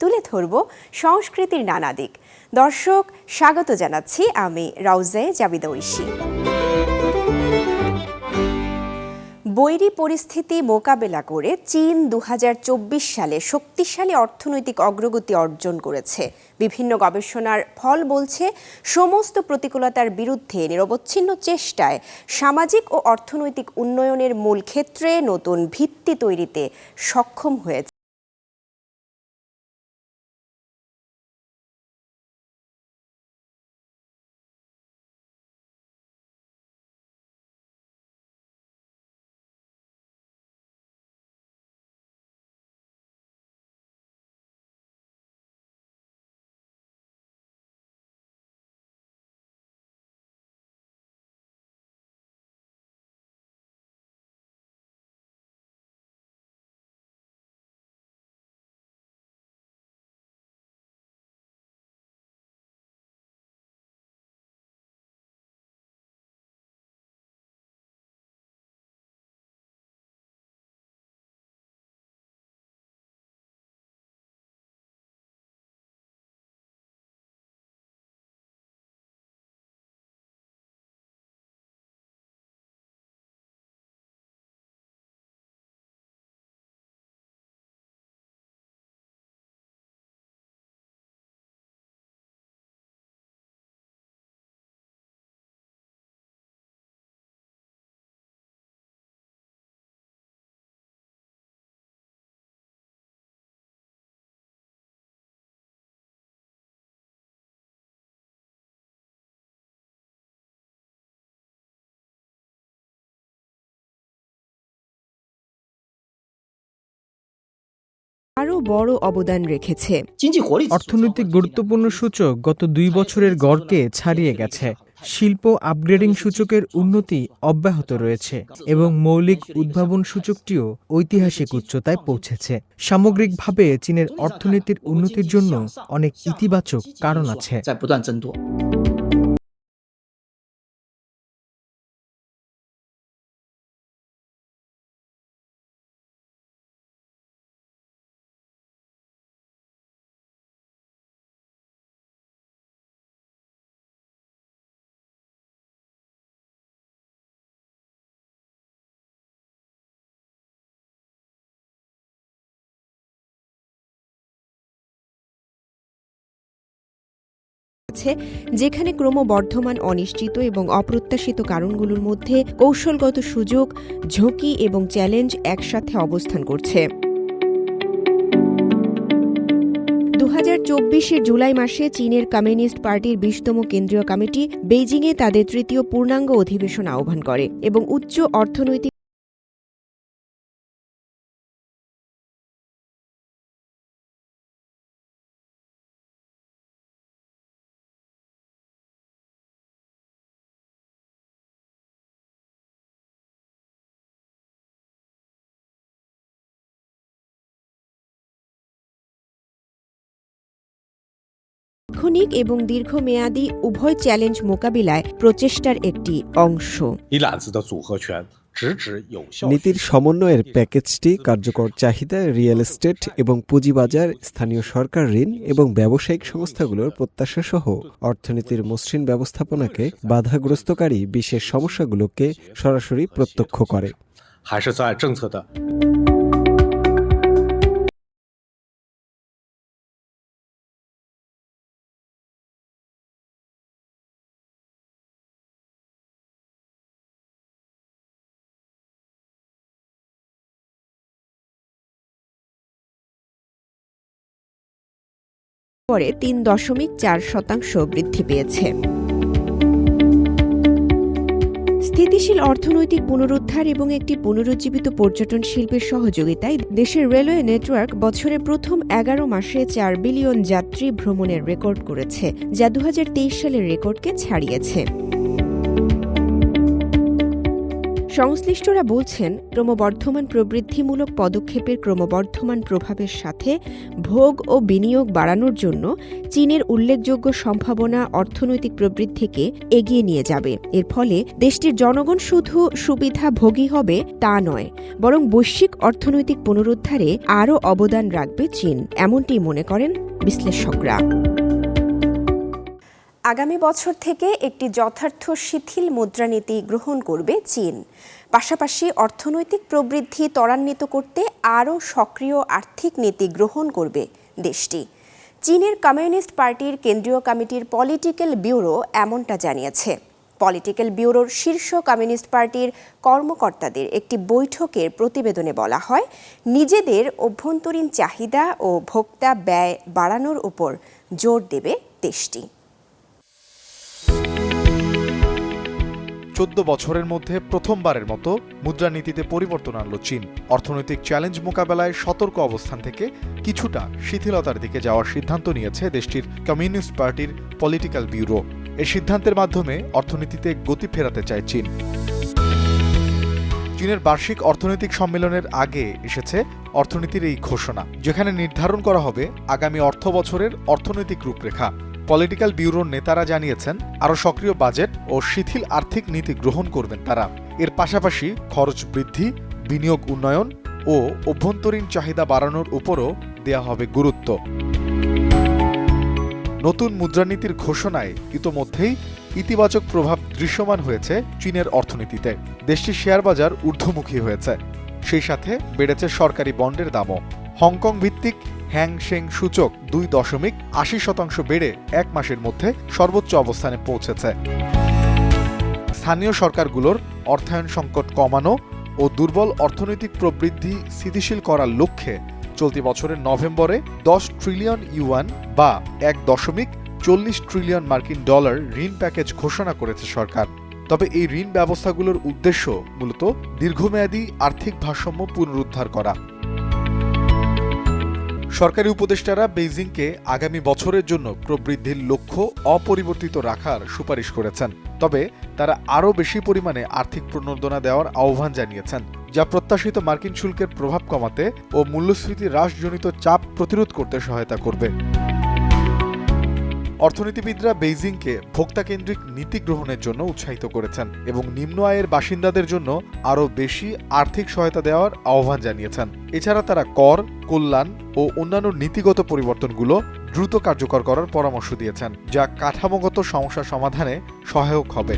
তুলে ধরব সংস্কৃতির নানা দিক। দর্শক, স্বাগত জানাচ্ছি আমি রাউজে জাবিদা ঐশী। বৈরী পরিস্থিতি মোকাবেলা করে চীন দু হাজার চব্বিশ সালে শক্তিশালী অর্থনৈতিক অগ্রগতি অর্জন করেছে। বিভিন্ন গবেষণার ফল বলছে, সমস্ত প্রতিকূলতার বিরুদ্ধে নিরবচ্ছিন্ন চেষ্টায় সামাজিক ও অর্থনৈতিক উন্নয়নের মূল ক্ষেত্রে নতুন ভিত্তি তৈরিতে সক্ষম হয়েছে। আরও বড় অবদান রেখেছে। অর্থনৈতিক গুরুত্বপূর্ণ সূচক গত দুই বছরের গড়কে ছাড়িয়ে গেছে। শিল্প আপগ্রেডিং সূচকের উন্নতি অব্যাহত রয়েছে এবং মৌলিক উদ্ভাবন সূচকটিও ঐতিহাসিক উচ্চতায় পৌঁছেছে। সামগ্রিকভাবে চীনের অর্থনীতির উন্নতির জন্য অনেক ইতিবাচক কারণ আছে। যাচ্ছে যেখানে ক্রমবর্ধমান, অনিশ্চিত এবং অপ্রত্যাশিত কারণগুলোর মধ্যে কৌশলগত সুযোগ, ঝুঁকি এবং চ্যালেঞ্জ একসাথে অবস্থান করছে। চব্বিশে জুলাই মাসে চীনের কমিউনিস্ট পার্টির বিশতম কেন্দ্রীয় কমিটি বেইজিংয়ে তাদের তৃতীয় পূর্ণাঙ্গ অধিবেশন আহ্বান করে এবং উচ্চ অর্থনৈতিক তাৎক্ষণিক এবং দীর্ঘমেয়াদী উভয় চ্যালেঞ্জ মোকাবিলায় প্রচেষ্টার একটি অংশ 一揽子的组合拳，直指有效。 নীতির সমন্বয়ের প্যাকেজটি কার্যকর চাহিদা রিয়েল এস্টেট এবং পুঁজিবাজার স্থানীয় সরকার ঋণ এবং ব্যবসায়িক সংস্থাগুলোর প্রত্যাশা সহ অর্থনীতির মসৃণ ব্যবস্থাপনাকে বাধাগ্রস্তকারী বিশেষ সমস্যাগুলোকে সরাসরি প্রত্যক্ষ করে 还是在政策的 পরে তিন দশমিক চার শতাংশ বৃদ্ধি পেয়েছে। স্থিতিশীল অর্থনৈতিক পুনরুদ্ধার এবং একটি পুনরুজ্জীবিত পর্যটন শিল্পের সহযোগিতায় দেশের রেলওয়ে নেটওয়ার্ক বছরের প্রথম এগারো মাসে চার বিলিয়ন যাত্রী ভ্রমণের রেকর্ড করেছে, যা দু হাজার তেইশ সালের রেকর্ডকে ছাড়িয়েছে। সংশ্লিষ্টরা বলছেন, ক্রমবর্ধমান প্রবৃদ্ধিমূলক পদক্ষেপের ক্রমবর্ধমান প্রভাবের সাথে ভোগ ও বিনিয়োগ বাড়ানোর জন্য চীনের উল্লেখযোগ্য সম্ভাবনা অর্থনৈতিক প্রবৃদ্ধিকে এগিয়ে নিয়ে যাবে। এর ফলে দেশটির জনগণ শুধু সুবিধা ভোগী হবে তা নয়, বরং বৈশ্বিক অর্থনৈতিক পুনরুদ্ধারে আরও অবদান রাখবে চীন, এমনটি মনে করেন বিশ্লেষকরা। আগামী বছর থেকে একটি যথার্থ শিথিল মুদ্রানীতি গ্রহণ করবে চীন। পাশাপাশি অর্থনৈতিক প্রবৃদ্ধি ত্বরান্বিত করতে আরও সক্রিয় আর্থিক নীতি গ্রহণ করবে দেশটি। চীনের কমিউনিস্ট পার্টির কেন্দ্রীয় কমিটির পলিটিক্যাল ব্যুরো এমনটা জানিয়েছে। পলিটিক্যাল ব্যুরোর শীর্ষ কমিউনিস্ট পার্টির কর্মকর্তাদের একটি বৈঠকের প্রতিবেদনে বলা হয়, নিজেদের অভ্যন্তরীণ চাহিদা ও ভোক্তা ব্যয় বাড়ানোর উপর জোর দেবে দেশটি। চোদ্দ বছরের মধ্যে প্রথমবারের মতো মুদ্রানীতিতে পরিবর্তন আনল চীন। অর্থনৈতিক চ্যালেঞ্জ মোকাবেলায় সতর্ক অবস্থান থেকে কিছুটা শিথিলতার দিকে যাওয়ার সিদ্ধান্ত নিয়েছে দেশটির কমিউনিস্ট পার্টির পলিটিক্যাল ব্যুরো। এই সিদ্ধান্তের মাধ্যমে অর্থনীতিতে গতি ফেরাতে চায় চীন। চীনের বার্ষিক অর্থনৈতিক সম্মেলনের আগে এসেছে অর্থনীতির এই ঘোষণা, যেখানে নির্ধারণ করা হবে আগামী অর্থ বছরের অর্থনৈতিক রূপরেখা। পলিটিক্যাল ব্যুরোর নেতারা জানিয়েছেন, আরও সক্রিয় বাজেট ও শিথিল আর্থিক নীতি গ্রহণ করবেন তারা। এর পাশাপাশি খরচ বৃদ্ধি, বিনিয়োগ উন্নয়ন ও অভ্যন্তরীণ চাহিদা বাড়ানোর উপরও দেয়া হবে গুরুত্ব। নতুন মুদ্রানীতির ঘোষণায় ইতোমধ্যেই ইতিবাচক প্রভাব দৃশ্যমান হয়েছে চীনের অর্থনীতিতে। দেশটির শেয়ার বাজার ঊর্ধ্বমুখী হয়েছে। সেই সাথে বেড়েছে সরকারি বন্ডের দামও। হংকং ভিত্তিক হ্যাং সেং সূচক দুই দশমিক আশি শতাংশ বেড়ে এক মাসের মধ্যে সর্বোচ্চ অবস্থানে পৌঁছেছে। স্থানীয় সরকারগুলোর অর্থায়ন সংকট কমানো ও দুর্বল অর্থনৈতিক প্রবৃদ্ধি স্থিতিশীল করার লক্ষ্যে চলতি বছরের নভেম্বরে দশ ট্রিলিয়ন ইউয়ান বা এক দশমিক চল্লিশ ট্রিলিয়ন মার্কিন ডলার ঋণ প্যাকেজ ঘোষণা করেছে সরকার। তবে এই ঋণ ব্যবস্থাগুলোর উদ্দেশ্য মূলত দীর্ঘমেয়াদী আর্থিক ভারসাম্য পুনরুদ্ধার করা। সরকারি উপদেষ্টারা বেইজিংকে আগামী বছরের জন্য প্রবৃদ্ধির লক্ষ্য অপরিবর্তিত রাখার সুপারিশ করেছেন। তবে তারা আরও বেশি পরিমাণে আর্থিক প্রণোদনা দেওয়ার আহ্বান জানিয়েছেন, যা প্রত্যাশিত মার্কিন শুল্কের প্রভাব কমাতে ও মূল্যস্ফীতি হ্রাসজনিত চাপ প্রতিরোধ করতে সহায়তা করবে। অর্থনীতিবিদরা বেইজিংকে ভোক্তাকেন্দ্রিক নীতি গ্রহণের জন্য উৎসাহিত করেছেন এবং নিম্ন আয়ের বাসিন্দাদের জন্য আরও বেশি আর্থিক সহায়তা দেওয়ার আহ্বান জানিয়েছেন। এছাড়া তারা কর, কল্যাণ ও অন্যান্য নীতিগত পরিবর্তনগুলো দ্রুত কার্যকর করার পরামর্শ দিয়েছেন, যা কাঠামোগত সমস্যা সমাধানে সহায়ক হবে।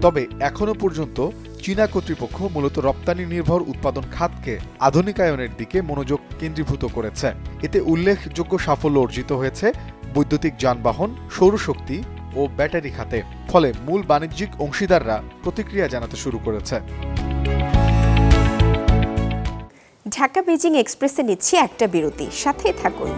তবে এখনও পর্যন্ত চীনা কর্তৃপক্ষ মূলত রপ্তানি নির্ভর উৎপাদন খাতকে আধুনিকায়নের দিকে মনোযোগ কেন্দ্রীভূত করেছে। এতে উল্লেখযোগ্য সাফল্য অর্জিত হয়েছে বৈদ্যুতিক যানবাহন, সৌরশক্তি ও ব্যাটারি খাতে। ফলে মূল বাণিজ্যিক অংশীদাররা প্রতিক্রিয়া জানাতে শুরু করেছে। ঢাকা বেজিং এক্সপ্রেসে নিচ্ছি একটা বিরতি। সাথে থাকুন।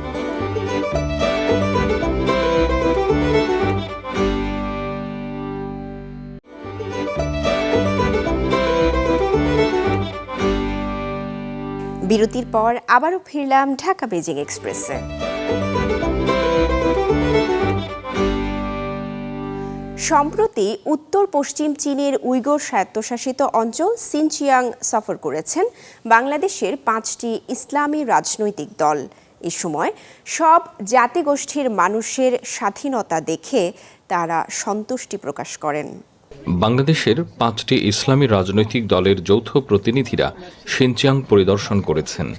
বিরতির পর আবারও ফিরলাম ঢাকা বেজিং এক্সপ্রেসে। সম্প্রতি উত্তর পশ্চিম চীনের উইগোর স্বায়ত্তশাসিত অঞ্চল সিনচিয়াং সফর করেছেন বাংলাদেশের পাঁচটি ইসলামী রাজনৈতিক দল। এ সময় সব জাতিগোষ্ঠীর মানুষের স্বাধীনতা দেখে তারা সন্তুষ্টি প্রকাশ করেন। বাংলাদেশের পাঁচটি ইসলামী রাজনৈতিক দলের যৌথ প্রতিনিধিরা শিনচিয়াং পরিদর্শন করেছেন।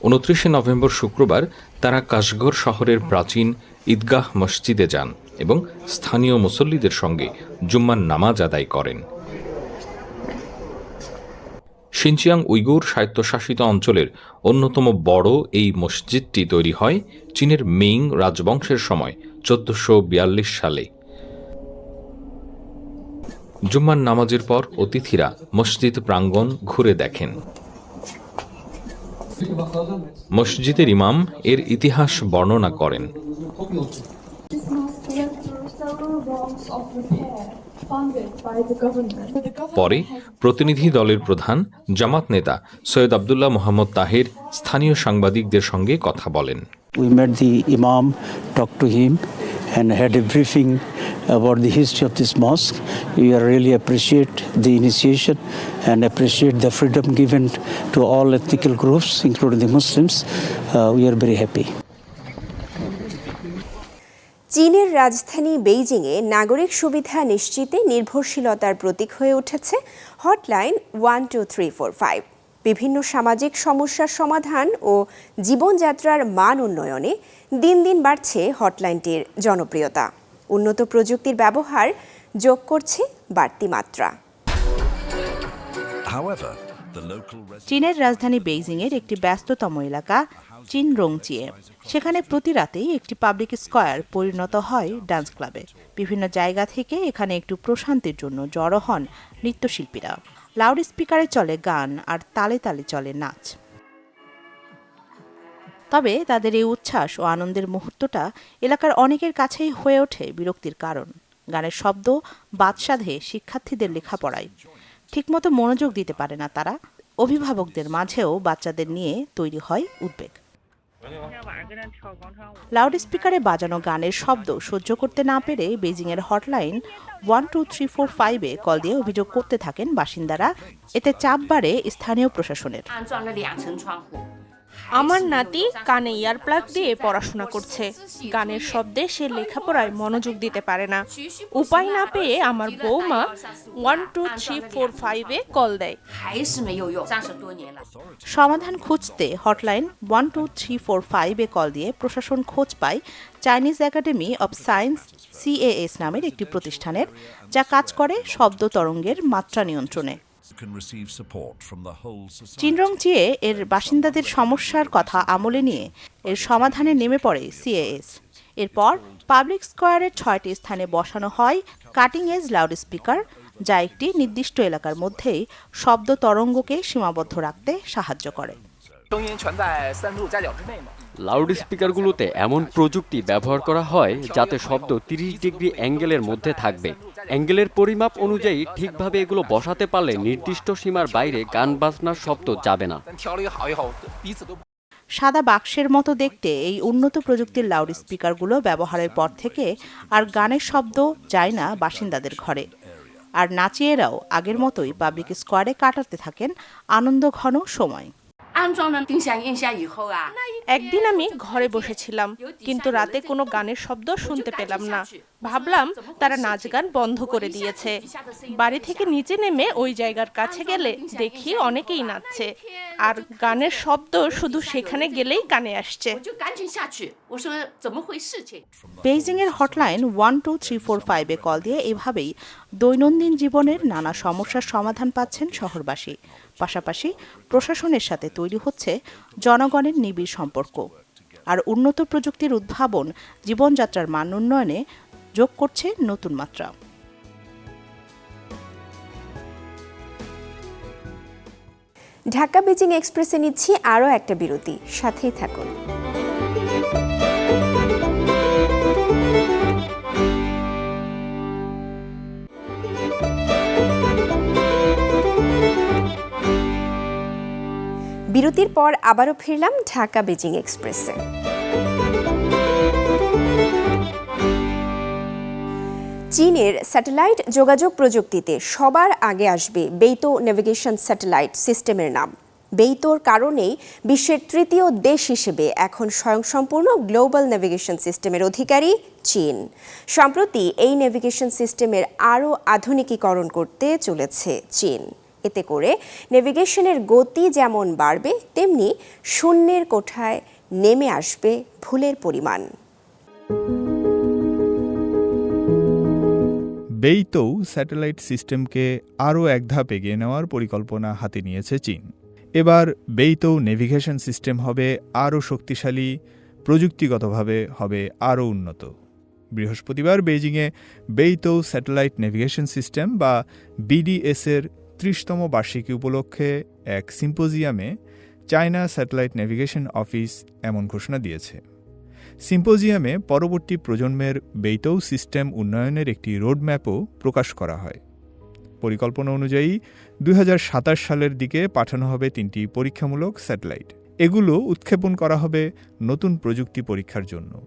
উনত্রিশে নভেম্বর শুক্রবার তারা কাশগড় শহরের প্রাচীন ঈদগাহ মসজিদে যান এবং স্থানীয় মুসল্লিদের সঙ্গে জুম্মার নামাজ আদায় করেন। শিনচিয়াং উইগুর স্বায়ত্তশাসিত অঞ্চলের অন্যতম বড় এই মসজিদটি তৈরি হয় চীনের মিং রাজবংশের সময় চোদ্দশো সালে। জুম্মার নামাজের পর অতিথিরা মসজিদ প্রাঙ্গণ ঘুরে দেখেন। মসজিদের ইমাম এর ইতিহাস বর্ণনা করেন। পরে প্রতিনিধি দলের প্রধান জামাত নেতা সৈয়দ আবদুল্লাহ মোহাম্মদ তাহের স্থানীয় সাংবাদিকদের সঙ্গে কথা বলেন We met the Imam, talked to him, and had a briefing about the history of this mosque. We are really appreciate the initiation and appreciate the freedom given to all ethical groups, including the Muslims. Uh, we are very happy. চীনের রাজধানী বেইজিংয়ে নাগরিক সুবিধা নিশ্চিতে নির্ভরশীলতার প্রতীক হয়ে উঠেছে hotline one two three four five. বিভিন্ন সামাজিক সমস্যার সমাধান ও জীবনযাত্রার মান উন্নয়নে দিন দিন বাড়ছে হটলাইনটির জনপ্রিয়তা। উন্নত প্রযুক্তির ব্যবহার যোগ করছে বাড়তি মাত্রা। However, চীনের রাজধানী বেইজিংয়ের একটি ব্যস্ততম এলাকা চীন রংচিয়ে সেখানে প্রতি রাতেই একটি পাবলিক স্কয়ার পরিণত হয় ডান্স ক্লাবে। বিভিন্ন জায়গা থেকে এখানে একটু প্রশান্তির জন্য জড়ো হন নৃত্যশিল্পীরা। লাউড স্পিকারে চলে গান আর তালে তালে চলে নাচ। তবে তাদের এই উচ্ছ্বাস ও আনন্দের মুহূর্তটা এলাকার অনেকের কাছেই হয়ে ওঠে বিরক্তির কারণ। গানের শব্দ বাদসাধে শিক্ষার্থীদের লেখাপড়ায়। ঠিকমতো মনোযোগ দিতে পারে না তারা, অভিভাবকদের মাঝেও বাচ্চাদের নিয়ে তৈরি হয় উদ্বেগ। লাউড স্পিকারে বাজানো গানের শব্দ সহ্য করতে না পেরে বেজিংয়ের hotline one two three four ফাইভে কল দিয়ে অভিযোগ করতে থাকেন বাসিন্দারা। এতে চাপ বাড়ে স্থানীয় প্রশাসনের। আমার নাতি কানে ইয়ারপ্লাগ দিয়ে পড়াশোনা করছে। গানের শব্দে সে লেখাপড়ায় মনোযোগ দিতে পারে না। উপায় না পেয়ে আমার বৌমা ওয়ান টু থ্রি ফোর ফাইভে কল দেয়। সমাধান খুঁজতে hotline one two three four ফাইভে কল দিয়ে প্রশাসন খোঁজ পায় Chinese academy of science CAS নামের একটি প্রতিষ্ঠানের, যা কাজ করে শব্দ তরঙ্গের মাত্রা নিয়ন্ত্রণে। Can receive support from the whole society. চিনরং চিয়ে এর বাসিন্দাদের সমস্যার কথা আমলে নিয়ে এর সমাধানে নেমে পড়ে সিএএস এরপর পাবলিক স্কোয়ারের ছয়টি স্থানে বসানো হয় কাটিং এজ লাউড স্পিকার যা একটি নির্দিষ্ট এলাকার মধ্যেই শব্দ তরঙ্গকে সীমাবদ্ধ রাখতে সাহায্য করে লাউড স্পিকারগুলোতে এমন প্রযুক্তি ব্যবহার করা হয় যাতে শব্দ 30 ডিগ্রি অ্যাঙ্গেলের মধ্যে থাকবে। অ্যাঙ্গেলের পরিমাপ অনুযায়ী ঠিকভাবে এগুলো বসাতে পারলে নির্দিষ্ট সীমার বাইরে গান বাজনার শব্দ যাবে না। সাদা বাক্সের মতো দেখতে এই উন্নত প্রযুক্তির লাউড স্পিকারগুলো ব্যবহারের পর থেকে আর গানের শব্দ যায় না বাসিন্দাদের ঘরে। আর নাচিয়েরাও আগের মতোই পাবলিক স্কোয়ারে কাটাতে থাকেন আনন্দ ঘন সময়। একদিন আমি ঘরে বসেছিলাম কিন্তু রাতে কোনো গানের শব্দ শুনতে পেলাম না। ভাবলাম তারা নাচ গান বন্ধ করে দিয়েছে। বাড়ি থেকে নিচে নেমে ওই জায়গার কাছে গেলে দেখি অনেকেই নাচছে। আর গানের শব্দ শুধু সেখানে গেলেই কানে আসছে। বেইজিং এর hotline one two three four ফাইভে কল দিয়ে এভাবেই দৈনন্দিন জীবনের নানা সমস্যার সমাধান পাচ্ছেন শহরবাসী। পাশাপাশি প্রশাসনের সাথে তৈরি হচ্ছে জনগণের নিবিড় সম্পর্ক। আর উন্নত প্রযুক্তির উদ্ভাবন জীবনযাত্রার মান উন্নয়নে যোগ করছে নতুন মাত্রা। ঢাকা বেজিং এক্সপ্রেসে নিচ্ছি আরও একটা বিরতি। সাথেই থাকুন। বিরতির পর আবারও ফিরলাম ঢাকা বেজিং এক্সপ্রেসে। চীনের স্যাটেলাইট যোগাযোগ প্রযুক্তিতে সবার আগে আসবে বেইতো নেভিগেশন স্যাটেলাইট সিস্টেমের নাম। বেইতোর কারণেই বিশ্বের তৃতীয় দেশ হিসেবে এখন স্বয়ংসম্পূর্ণ গ্লোবাল নেভিগেশন সিস্টেমের অধিকারী চীন। সম্প্রতি এই নেভিগেশন সিস্টেমের আরও আধুনিকীকরণ করতে চলেছে চীন। এতে করে নেভিগেশনের গতি যেমন বাড়বে, তেমনি শূন্যের কোঠায় নেমে আসবে ভুলের পরিমাণ। বেইতৌ স্যাটেলাইট সিস্টেমকে আরও এক ধাপ এগিয়ে নেওয়ার পরিকল্পনা হাতে নিয়েছে চীন। এবার বেইতৌ নেভিগেশন সিস্টেম হবে আরও শক্তিশালী, প্রযুক্তিগতভাবে হবে আরও উন্নত। বৃহস্পতিবার বেইজিংয়ে বেইতৌ স্যাটেলাইট নেভিগেশন সিস্টেম বা বিডিএসের ত্রিশতম বার্ষিকী উপলক্ষে এক সিম্পোজিয়ামে চায়না স্যাটেলাইট নেভিগেশন অফিস এমন ঘোষণা দিয়েছে। সিম্পোজিয়ামে পরবর্তী প্রজন্মের বেইতৌ সিস্টেম উন্নয়নের একটি রোডম্যাপও প্রকাশ করা হয়। পরিকল্পনা অনুযায়ী, দুই হাজার সাতাশ সালের দিকে পাঠানো হবে তিনটি পরীক্ষামূলক স্যাটেলাইট। এগুলো উৎক্ষেপণ করা হবে নতুন প্রযুক্তি পরীক্ষার জন্য।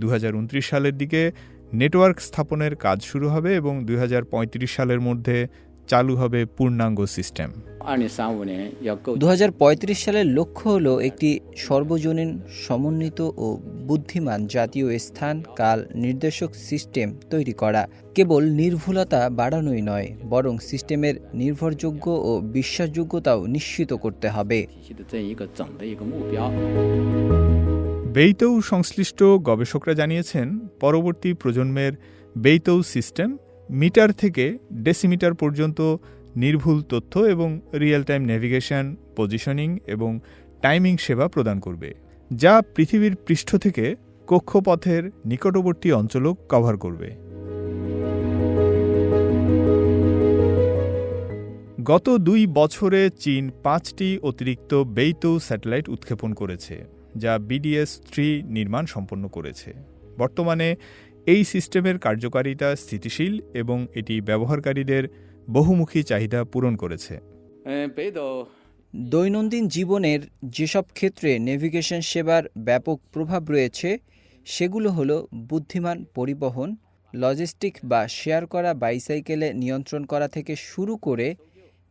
দু হাজার উনত্রিশ সালের দিকে নেটওয়ার্ক স্থাপনের কাজ শুরু হবে এবং দুই হাজার পঁয়ত্রিশ সালের মধ্যে চালু হবে পূর্ণাঙ্গ সিস্টেম। দু সালের লক্ষ্য হল একটি সর্বজনীন সমন্বিত ও বুদ্ধিমান জাতীয় স্থান কাল নির্দেশক সিস্টেম তৈরি করা। কেবল নির্ভুলতা বাড়ানোই নয় বরং সিস্টেমের নির্ভরযোগ্য ও বিশ্বাসযোগ্যতাও নিশ্চিত করতে হবে। বেইতৌ সংশ্লিষ্ট গবেষকরা জানিয়েছেন পরবর্তী প্রজন্মের বেইতৌ সিস্টেম মিটার থেকে ডেসিমিটার পর্যন্ত নির্ভুল তথ্য এবং রিয়েল টাইম নেভিগেশন, পজিশনিং এবং টাইমিং সেবা প্রদান করবে, যা পৃথিবীর পৃষ্ঠ থেকে কক্ষপথের নিকটবর্তী অঞ্চলও কভার করবে। গত দুই বছরে চীন পাঁচটি অতিরিক্ত বেইতৌ স্যাটেলাইট উৎক্ষেপণ করেছে, যা বিডিএস থ্রি নির্মাণ সম্পন্ন করেছে। বর্তমানে এই সিস্টেমের কার্যকারিতা স্থিতিশীল এবং এটি ব্যবহারকারীদের বহুমুখী চাহিদা পূরণ করেছে। দৈনন্দিন জীবনের যেসব ক্ষেত্রে নেভিগেশন সেবার ব্যাপক প্রভাব রয়েছে সেগুলো হলো বুদ্ধিমান পরিবহন লজিস্টিক বা শেয়ার করা বাইসাইকেলে নিয়ন্ত্রণ করা থেকে শুরু করে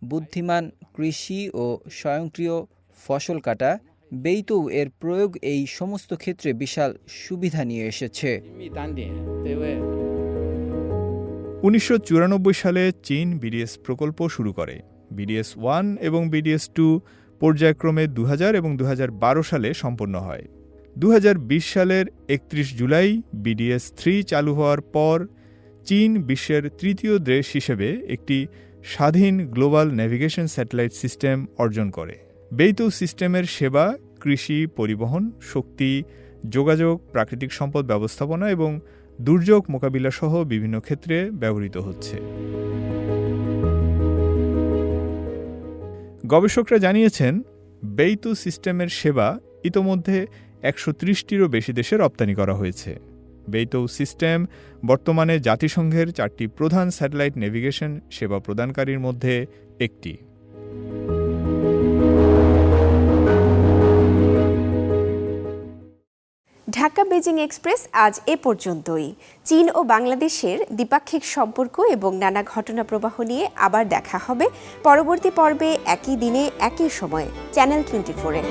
বুদ্ধিমান কৃষি ও স্বয়ংক্রিয় ফসল কাটা বেইতৌ এর প্রয়োগ এই সমস্ত ক্ষেত্রে বিশাল সুবিধা নিয়ে এসেছে। উনিশশো চুরানব্বই সালে চীন বিডিএস প্রকল্প শুরু করে। বিডিএস ওয়ান এবং বিডিএস টু পর্যায়ক্রমে দু হাজার এবং দু হাজার বারো সালে সম্পন্ন হয়। দু হাজার বিশ সালের একত্রিশ জুলাই বিডিএস থ্রি চালু হওয়ার পর চীন বিশ্বের তৃতীয় দেশ হিসেবে একটি স্বাধীন গ্লোবাল নেভিগেশন স্যাটেলাইট সিস্টেম অর্জন করে। বেইতৌ সিস্টেমের সেবা, কৃষি, পরিবহন, শক্তি, যোগাযোগ, প্রাকৃতিক সম্পদ ব্যবস্থাপনা এবং দুর্যোগ মোকাবিলা সহ বিভিন্ন ক্ষেত্রে ব্যবহৃত হচ্ছে। গবেষকরা জানিয়েছেন, বেইতু সিস্টেমের সেবা ইতোমধ্যে একশো ত্রিশটিরও বেশি দেশে রপ্তানি করা হয়েছে। বেইতৌ সিস্টেম বর্তমানে জাতিসংঘের চারটি প্রধান স্যাটেলাইট নেভিগেশন সেবা প্রদানকারীর মধ্যে একটি। বেজিং এক্সপ্রেস আজ এ পর্যন্তই। চীন ও বাংলাদেশের দ্বিপাক্ষিক সম্পর্ক এবং নানা ঘটনা প্রবাহ নিয়ে আবার দেখা হবে। পরবর্তী পর্বে একই দিনে, একই সময়ে, চ্যানেল টোয়েন্টি ফোরে।